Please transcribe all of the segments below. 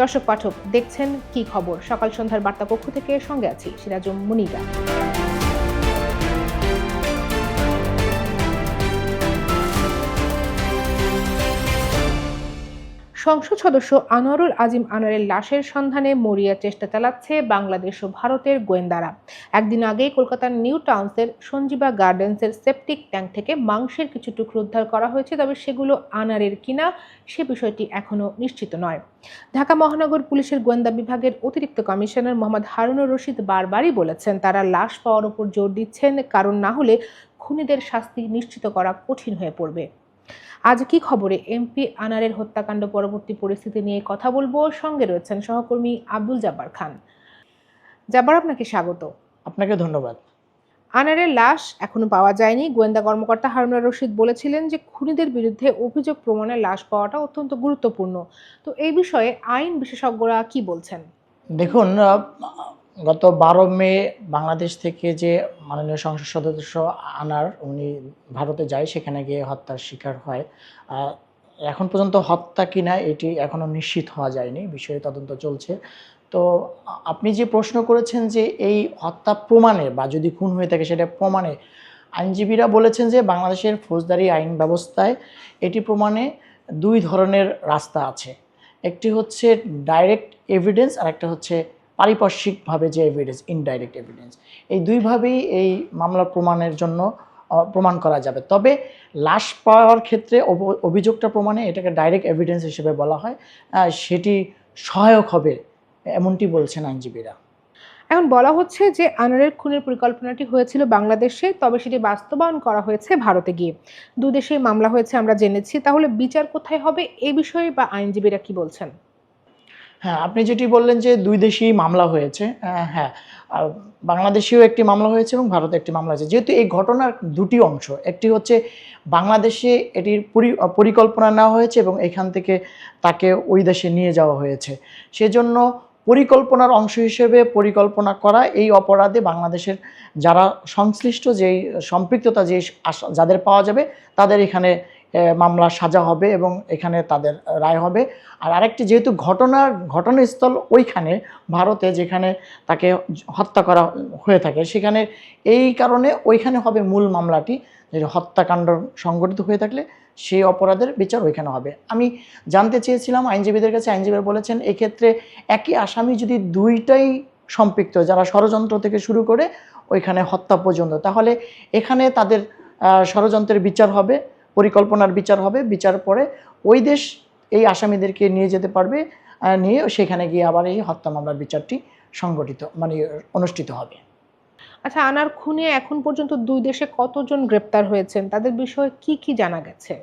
দর্শক পাঠক দেখছেন কি খবর? সকাল সন্ধ্যার বার্তা কক্ষ থেকে সঙ্গে আছি সিরাজুম মুনিরা। সংসদ সদস্য আনোয়ারুল আজিম আনোয়ারের লাশের সন্ধানে মরিয়া চেষ্টা চালাচ্ছে বাংলাদেশ ও ভারতের গোয়েন্দারা। একদিন আগেই কলকাতার নিউ টাউন্সের সঞ্জীবা গার্ডেন্সের সেপটিক ট্যাঙ্ক থেকে মাংসের কিছু টুকরো উদ্ধার করা হয়েছে, তবে সেগুলো আনারের কিনা সে বিষয়টি এখনও নিশ্চিত নয়। ঢাকা মহানগর পুলিশের গোয়েন্দা বিভাগের অতিরিক্ত কমিশনার মোহাম্মদ হারুনুর রশিদ বারবারই বলেছেন, তারা লাশ পাওয়ার উপর জোর দিচ্ছেন, কারণ না হলে খুনিদের শাস্তি নিশ্চিত করা কঠিন হয়ে পড়বে। আজ কি খবরে? এমপি আনারের হত্যাকাণ্ড পরবর্তী পরিস্থিতি নিয়ে কথা বলব। সঙ্গে রয়েছেন সহকর্মী আব্দুল জাব্বার খান। জাব্বার আপনাকে স্বাগত। আপনাকে ধন্যবাদ। আনারের লাশ এখনও পাওয়া যায়নি। গোয়েন্দা কর্মকর্তা হারুনা রশিদ বলেছিলেন যে খুনিদের বিরুদ্ধে অভিযোগ প্রমাণের লাশ পাওয়াটা অত্যন্ত গুরুত্বপূর্ণ। তো এই বিষয়ে আইন বিশেষজ্ঞরা কি বলছেন? দেখুন গত বারো মে বাংলাদেশ থেকে যে মাননীয় সংসদ সদস্য আনার, উনি ভারতে যায়, সেখানে গিয়ে হত্যার শিকার হয়। এখন পর্যন্ত হত্যা কিনা এটি এখনও নিশ্চিত হওয়া যায়নি, বিষয়ে তদন্ত চলছে। তো আপনি যে প্রশ্ন করেছেন যে এই হত্যা প্রমাণে বা যদি খুন হয়ে থাকে সেটা প্রমাণে, আইনজীবীরা বলেছেন যে বাংলাদেশের ফৌজদারি আইন ব্যবস্থায় এটি প্রমাণে দুই ধরনের রাস্তা আছে। একটি হচ্ছে ডাইরেক্ট এভিডেন্স আর একটা হচ্ছে পারিপার্শ্বিকভাবে যে এভিডেন্স ইনডাইরেক্ট এভিডেন্স এই দুইভাবেই এই মামলার প্রমাণের জন্য প্রমাণ করা যাবে। তবে লাশ পাওয়ার ক্ষেত্রে অভিযোগটা প্রমাণে এটাকে ডাইরেক্ট এভিডেন্স হিসেবে বলা হয় সেটি সহায়ক হবে, এমনটি বলছেন আইনজীবীরা। এখন বলা হচ্ছে যে আনারের খুনের পরিকল্পনাটি হয়েছিল বাংলাদেশে, তবে সেটি বাস্তবায়ন করা হয়েছে ভারতে গিয়ে। দু দেশেই মামলা হয়েছে আমরা জেনেছি, তাহলে বিচার কোথায় হবে এ বিষয়ে বা আইনজীবীরা কি বলছেন? হ্যাঁ আপনি যেটি বললেন যে দুই দেশেই মামলা হয়েছে হ্যাঁ বাংলাদেশেও একটি মামলা হয়েছে এবং ভারতে একটি মামলা হয়েছে। যেহেতু এই ঘটনার দুটি অংশ, একটি হচ্ছে বাংলাদেশে এটির পরি- পরিকল্পনা নেওয়া হয়েছে এবং এখান থেকে তাকে ওই দেশে নিয়ে যাওয়া হয়েছে। সেজন্য পরিকল্পনার অংশ হিসেবে পরিকল্পনা করা এই অপরাধে বাংলাদেশের যারা সংশ্লিষ্ট, যেই সম্পৃক্ততা যে যাদের পাওয়া যাবে, তাদের এখানে মামলা সাজা হবে এবং এখানে তাদের রায় হবে। আর আরেকটি যেহেতু ঘটনার ঘটনাস্থল ওইখানে, ভারতে যেখানে তাকে হত্যা করা হয়ে থাকে, সেখানে এই কারণে ওইখানে হবে মূল মামলাটি, যে হত্যাকাণ্ড সংগঠিত হয়ে থাকলে সেই অপরাধের বিচার ওইখানে হবে। আমি জানতে চেয়েছিলাম, আইনজীবীদের কাছে, আইনজীবীরা বলেছেন, এক্ষেত্রে একই আসামি যদি দুইটাই সম্পৃক্ত, যারা ষড়যন্ত্র থেকে শুরু করে ওইখানে হত্যা পর্যন্ত, তাহলে এখানে তাদের ষড়যন্ত্রের বিচার হবে। পরিকল্পনার বিচার হবে বিচার পরে ওই দেশ এই আসামিদেরকে নিয়ে যেতে পারবে নিয়ে সেখানে গিয়ে আবার এই হত্যা মামলার বিচারটি সংগঠিত মানে অনুষ্ঠিত হবে। আচ্ছা আনার খুনে এখন পর্যন্ত দুই দেশে কতজন গ্রেপ্তার হয়েছেন? তাদের বিষয়ে কি কি জানা গেছে?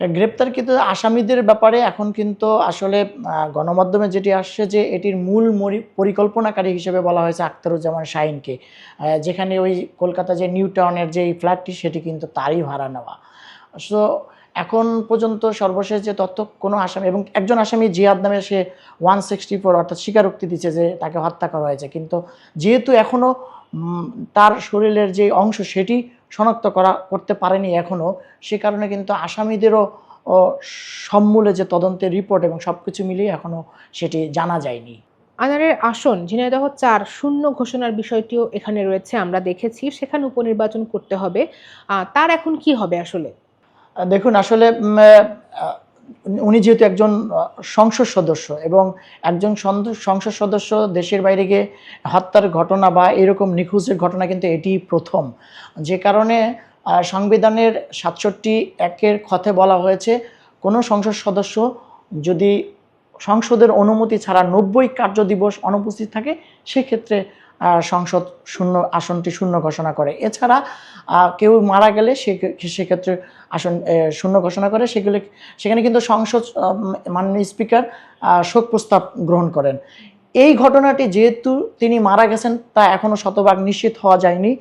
গ্রেপ্তারকৃত আসামিদের ব্যাপারে এখন কিন্তু আসলে গণমাধ্যমে যেটি আসছে যে এটির মূল পরিকল্পনাকারী হিসেবে বলা হয়েছে আখতারুজ্জামান শাহিনকে যেখানে ওই কলকাতা যে নিউ টাউনের যে ফ্ল্যাটটি সেটি কিন্তু তারই ভাড়া নেওয়া। সো এখন পর্যন্ত সর্বশেষ যে তথ্য কোনো আসামি এবং একজন আসামি জিয়াদ নামে সে ওয়ান সিক্সটি ফোর অর্থাৎ স্বীকারোক্তি দিচ্ছে যে তাকে হত্যা করা হয়েছে। কিন্তু যেহেতু এখনও তার শরীরের যে অংশ সেটি শনাক্ত করা করতে পারেনি এখনও সে কারণে কিন্তু আসামিদেরও ও, সমূলে যে তদন্তের রিপোর্ট এবং সব কিছু মিলিয়ে এখনও সেটি জানা যায়নি। আনারের আসন ঝিনাইদহ চার শূন্য ঘোষণার বিষয়টিও এখানে রয়েছে আমরা দেখেছি। সেখানে উপনির্বাচন করতে হবে। তার এখন কি হবে আসলে? দেখুন, আসলে উনি যেহেতু একজন সংসদ সদস্য এবং একজন সংসদ সদস্য দেশের বাইরে গিয়ে হত্যার ঘটনা বা এরকম নিখোঁজের ঘটনা কিন্তু এটি প্রথম। যে কারণে সংবিধানের সাতষট্টি একের কথে বলা হয়েছে, কোনো সংসদ সদস্য যদি সংসদের অনুমতি ছাড়া নব্বই কার্য দিবস অনুপস্থিত থাকে, সেক্ষেত্রে সংসদ শূন্য, আসনটি শূন্য ঘোষণা করে। এছাড়া কেউ মারা গেলে সে সেক্ষেত্রে আসন শূন্য ঘোষণা করে। সেগুলি, সেখানে কিন্তু সংসদ মাননীয় স্পিকার শোক প্রস্তাব গ্রহণ করেন। এই ঘটনাটি যেহেতু তিনি মারা গেছেন, তা এখনও শতভাগ নিশ্চিত হওয়া যায়নি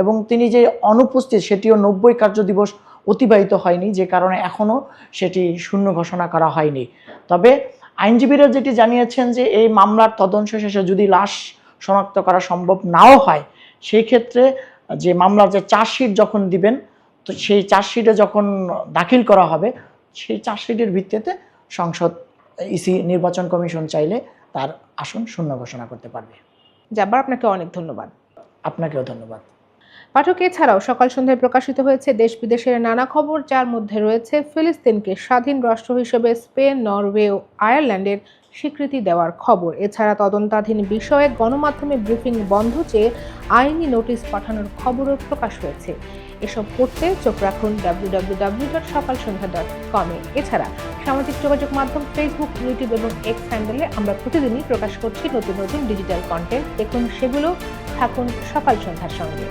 এবং তিনি যে অনুপস্থিত, সেটিও নব্বই কার্য দিবস অতিবাহিত হয়নি, যে কারণে এখনও সেটি শূন্য ঘোষণা করা হয়নি। তবে আইনজীবীরা যেটি জানিয়েছেন যে, এই মামলার তদন্ত শেষে যদি লাশ শনাক্ত করা সম্ভব নাও হয় সেই ক্ষেত্রে যে মামলার যে চার্জশিট যখন দিবেন তো সেই চার্জশিটে যখন দাখিল করা হবে সেই চার্জশিটের ভিত্তিতে সংসদ ইসি নির্বাচন কমিশন চাইলে তার আসন শূন্য ঘোষণা করতে পারবে। যাবার আপনাকে অনেক ধন্যবাদ। আপনাকেও ধন্যবাদ। পাঠক, এছাড়াও সকাল সন্ধ্যায় প্রকাশিত হয়েছে দেশ বিদেশের নানা খবর, যার মধ্যে রয়েছে ফিলিস্তিনকে স্বাধীন রাষ্ট্র হিসেবে স্পেন, নরওয়ে ও আয়ারল্যান্ডের স্বীকৃতি দেওয়ার খবর। এছাড়া তদন্তাধীন বিষয়ে গণমাধ্যমে ব্রিফিং বন্ধ চেয়ে আইনি নোটিশ পাঠানোর খবরও প্রকাশ হয়েছে। এসব পড়তে চোখ রাখুন ডাব্লিউ ডট সকাল সন্ধ্যা ডট কমে এছাড়া সামাজিক যোগাযোগ মাধ্যম ফেসবুক ইউটিউব এবং এক্স হ্যান্ডেলে আমরা প্রতিদিনই প্রকাশ করছি নতুন নতুন ডিজিটাল কন্টেন্ট দেখুন সেগুলো, থাকুন সকাল সন্ধ্যার সঙ্গে।